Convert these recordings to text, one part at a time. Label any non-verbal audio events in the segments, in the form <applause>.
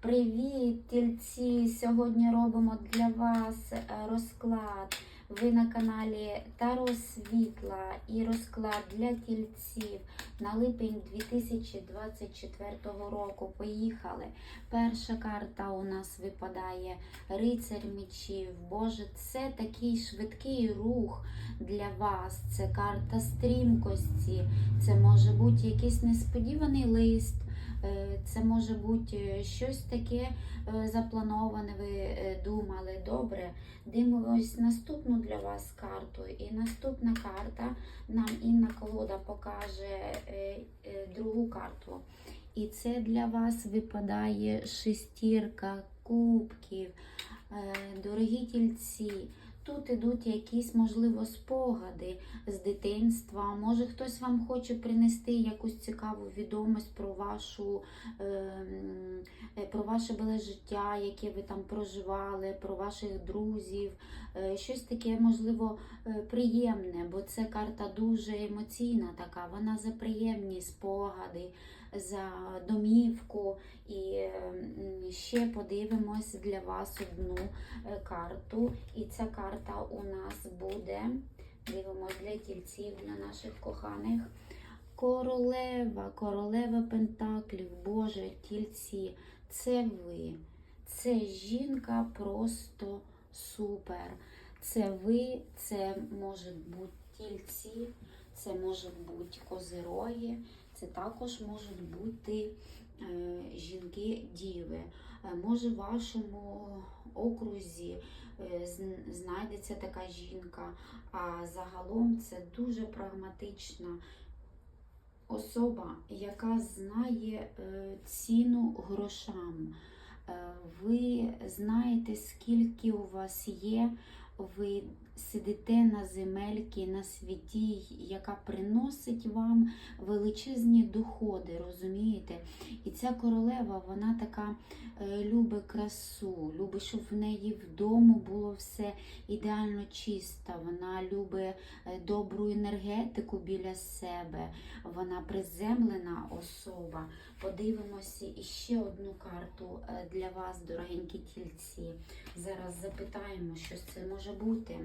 Привіт, тільці! Сьогодні робимо для вас е, розклад. Ви на каналі Таро Світла і розклад для тільців на липень 2024 року. Поїхали. Перша карта у нас випадає Рицар мечів. Боже, це такий швидкий рух для вас. Це карта стрімкості. Це може бути якийсь несподіваний лист. Е, Це може бути е, щось таке е, заплановане, ви думали. Добре, дивимось наступну для вас карту. І наступна карта нам Інна Колода покаже другу карту. І це для вас випадає шестірка кубків. Дорогі тільці, тут ідуть якісь, можливо, спогади з дитинства. Може, хтось вам хоче принести якусь цікаву відомість про вашу е, м, е, про ваше буле життя, яке ви там проживали, про ваших друзів. Е, Щось таке, можливо, е, приємне, бо це карта дуже емоційна така. Вона за приємні спогади, за домівку. І ще подивимось для вас одну е, карту. І ця карта у нас буде. Дивимось для тільців, для наших коханих. Королева, королева Пентаклів, Боже, тільці, це ви. Це жінка просто супер. Це ви, це можуть бути тільці, це можуть бути козироги, це також можуть бути е, жінки-діви. Е, може, в вашому окрузі е, знайдеться така жінка, а загалом це дуже прагматична особа, яка знає ціну грошам. Ви знаєте, скільки у вас є, ви сидите на земельці на світі, яка приносить вам величезні доходи, розумієте? І ця королева, вона така е, любить красу, любить, щоб в неї вдома було все ідеально чисто. Вона любить е, добру енергетику біля себе. Вона приземлена особа. Подивимося іще одну карту е, для вас, дорогенькі тільці. Зараз запитаємо, що це може бути.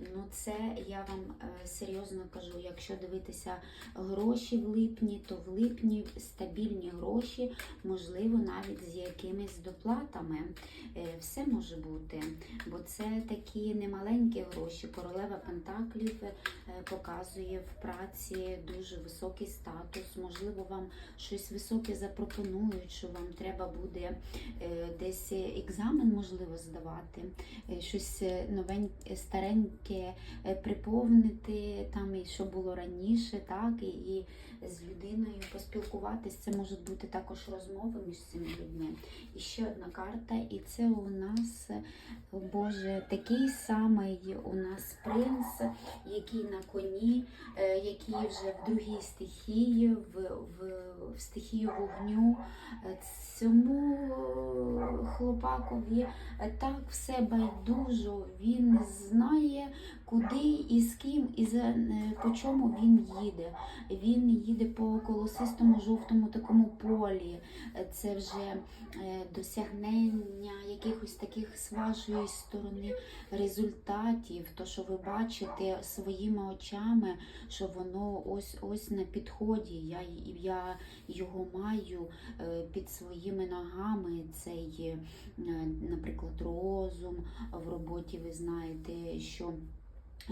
Ну, це я вам е, серйозно кажу. Якщо дивитися гроші в липні, то в липні стабільні гроші, можливо, навіть з якимись доплатами. Е, Все може бути, бо це такі немаленькі гроші. Королева Пентаклів е, показує в праці дуже високий статус. Можливо, вам щось високе запропонують, що вам треба буде десь екзамен, можливо, здавати, щось новеньке, стареньке е, приповнити, там і що було раніше, так, і, і з людиною поспілкуватись. Це можуть бути також розмови між цими людьми. І ще одна карта, і це у нас, Боже, такий самий у нас принц, який на коні, е, який вже в другій стихії, в, в, в стихію вогню. Е, Цьому хлопакові так все байдужо, він знає, є куди і з ким, і за е, по чому він їде. Він їде по колосистому жовтому такому полі. Це вже е, досягнення якихось таких з вашої сторони результатів, то що ви бачите своїми очами, що воно ось ось на підході. Я, я його маю е, під своїми ногами. Цей, наприклад, розум в роботі. Ви знаєте, що.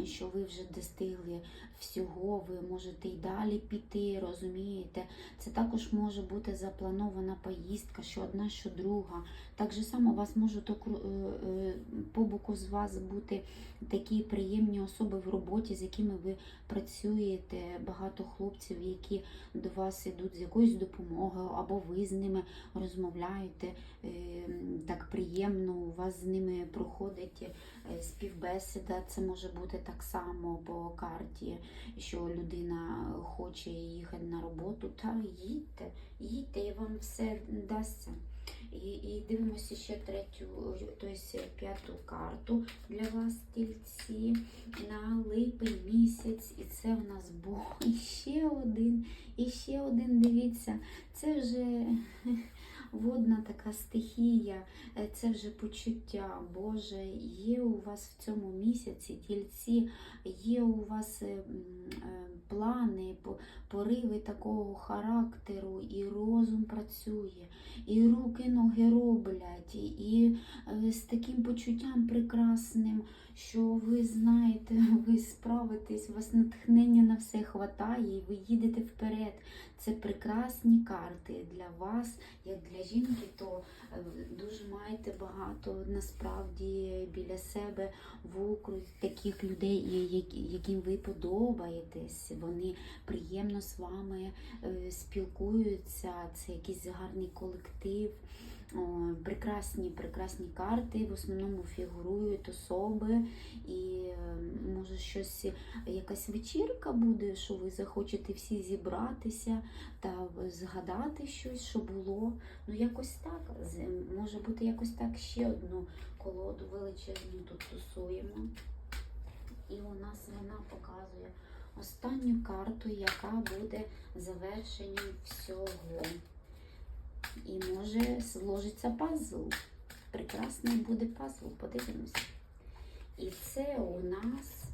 Що ви вже достигли всього, ви можете й далі піти, розумієте? Це також може бути запланована поїздка, що одна, що друга. Так же само вас можуть е, е, по боку з вас бути такі приємні особи в роботі, з якими ви працюєте. Багато хлопців, які до вас йдуть з якоюсь допомогою, або ви з ними розмовляєте е, так приємно, у вас з ними проходить співбесіда. Це може бути так само по карті, що людина хоче їхати на роботу. Та їдьте, їдьте, і вам все дасться. І, і дивимося ще третю, тобто п'яту карту для вас, тільці, на липень місяць. І це в нас Бог. І <laughs> ще один, і ще один, дивіться, це вже водна така стихія, е, це вже почуття. Боже, є у вас в цьому місяці тільці, є у вас е, е, плани, пориви такого характеру, і розум працює, і руки, ноги роблять, і з таким почуттям прекрасним, що ви знаєте, <laughs> ви справитесь, у вас натхнення на все хватає, і ви їдете вперед. Це прекрасні карти для вас, як для жінки, то е, дуже маєте багато насправді біля себе в округ таких людей, яким ви подобаєтесь. Вони приємно з вами е, спілкуються. Це якийсь гарний колектив. Прекрасні, прекрасні карти. В основному фігурують особи, і е, може щось, якась вечірка буде, що ви захочете всі зібратися та згадати щось, що було. Ну, якось так. Може бути якось так ще одну колоду величезну тут тусуємо. І у нас вона показує останню карту, яка буде завершенням всього. І може зложиться пазл. Прекрасний буде пазл, подивимося. І це у нас,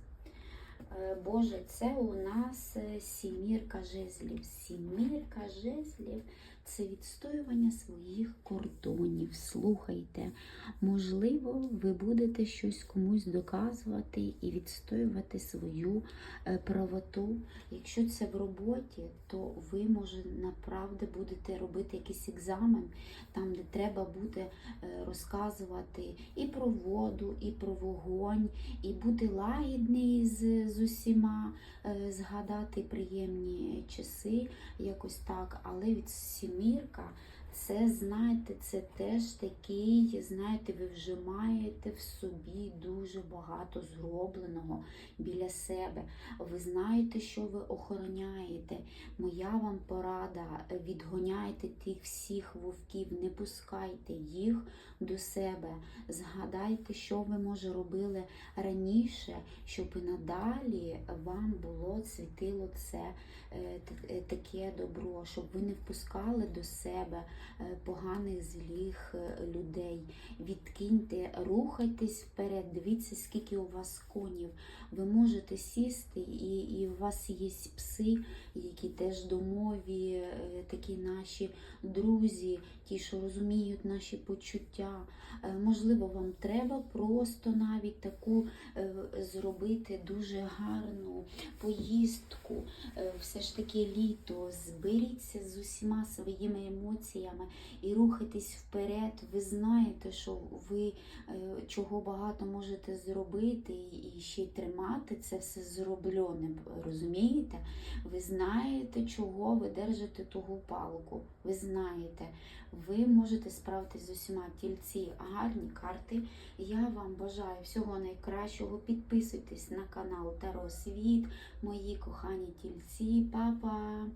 е, Боже, це у нас е, сімірка жезлів. Сімірка жезлів це відстоювання своїх кордонів. Слухайте, можливо, ви будете щось комусь доказувати і відстоювати свою е, правоту. Якщо це в роботі, то ви, може, направді будете робити якийсь екзамен, там, де треба буде е, розказувати і про воду, і про вогонь, і бути лагідний з, з усіма, е, згадати приємні часи, якось так. Але від сімірка. Це, знаєте, це теж такий, знаєте, ви вже маєте в собі дуже багато зробленого біля себе. Ви знаєте, що ви охороняєте. Моя вам порада, відгоняйте тих всіх вовків, не пускайте їх до себе. Згадайте, що ви, може, робили раніше, щоб і надалі вам було світило це е, е, таке добро, щоб ви не впускали до себе поганих злих е, людей. Відкиньте, рухайтесь вперед, дивіться, скільки у вас конів. Ви можете сісти, і, і у вас є пси, які теж домові, е, такі наші друзі, ті, що розуміють наші почуття. Е, Можливо, вам треба просто навіть таку е, зробити дуже гарну поїздку. Е, Все ж таки літо. Зберіться з усіма своїми емоціями і рухайтесь вперед. Ви знаєте, що ви е, чого багато можете зробити і ще й тримати це все зроблене. Розумієте? Ви знаєте, чого ви держите того палку. Ви знаєте, ви можете справитись з усіма тільці гарні карти. Я вам бажаю всього найкращого. Підписуйтесь на канал Таро Світ, мої кохані тільці. Па-па!